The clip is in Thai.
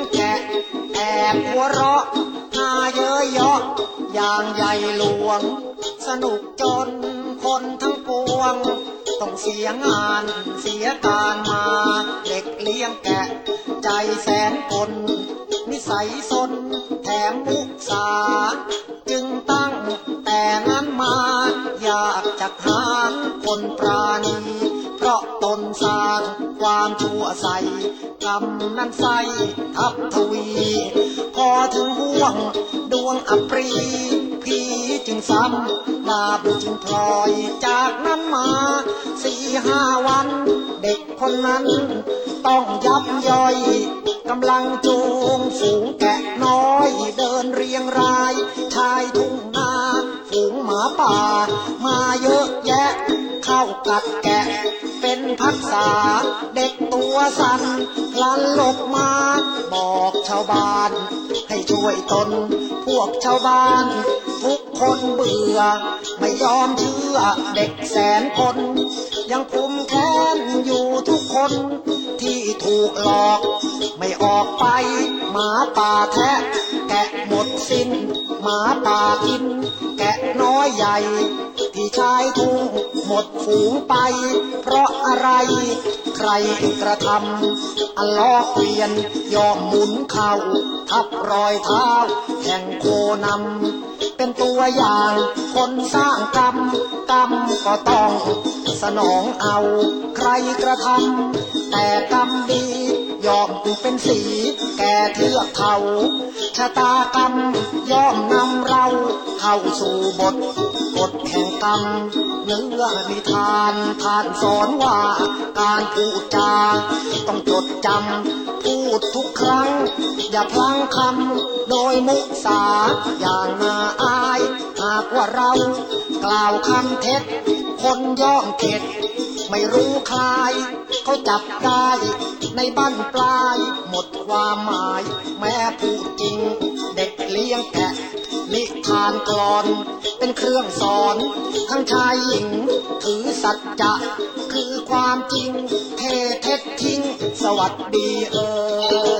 ียงแกะแอบหัวเราะหาเยอะเยาะอย่างใหญ่หลวง สนุกจนคนทั้งปวง ต้องเสียงานเสียการมา เด็กเลี้ยงแกะ ใจแสนกลนิสัยสนแถมมุสา จึงตั้งแต่นั้นมา อยากจะหาคนปราณี ราะตนสร้างความชั่วใสกรรมนั้นใสทับทวี พอถึงห่วงดวงอปรีพี่จึงซ้ำดาบจึงพลอยจากนั้นมาสี่ห้าวัน เด็กคนนั้น ต้องยับย่อยกำลังจูงฝูงแกะน้อย เดินเรียงราย ชายทุ่งนาฝูงหมาป่า มาเยอะแยะ เข้ากัดแกะ เป็นพักษา เด็กตัวสั่นพลันหลบมา บอกชาวบ้าน ให้ช่วยตน พวกชาวบ้าน ทุกคนเบื่อ ไม่ยอมเชื่อ เด็กแสนคน ยังคุมแค้นอยู่ทุกคนที่ถูกหลอก ไม่ออกไปหมาป่าแทะ แกะหมดสิ้น หมาป่ากิน แกะน้อยใหญ่ ที่ชายทุ่งหมดฝูงไป เพราะอะไร ใครกระทำอันลอกเปียนยอมหมุนเข่า ทับรอยเท้า แห่งโคนำเป็นตัวอย่าง คนสร้างกรรมกรรมก็ต้อง สนองเอา ใครกระทำแต่กรรมดี ยอมเป็นสี แก่เทือกเขาชะตากรรมย่อมนำเราเข้าสู่บทบทแห่งกรรมเนื้อนิทานท่านสอนว่า การพูดจา ต้องจดจำพูดทุกครั้ง อย่าพลังคำโดยมุสาอย่างน่าอาย หากว่าเรากล่าวคำเท็จ คนย่อมเข็ด ไม่รู้ใคลายเขาจับได้ ในบ้านปลาย หมดความหมาย แม่พูดจริง เด็กเลี้ยงแกะนิทานกลอน เป็นเครื่องสอน ทั้งชายหญิง ถือสัจจะ คือความจริง เทเท็จทิ้ง สวัสดีเออ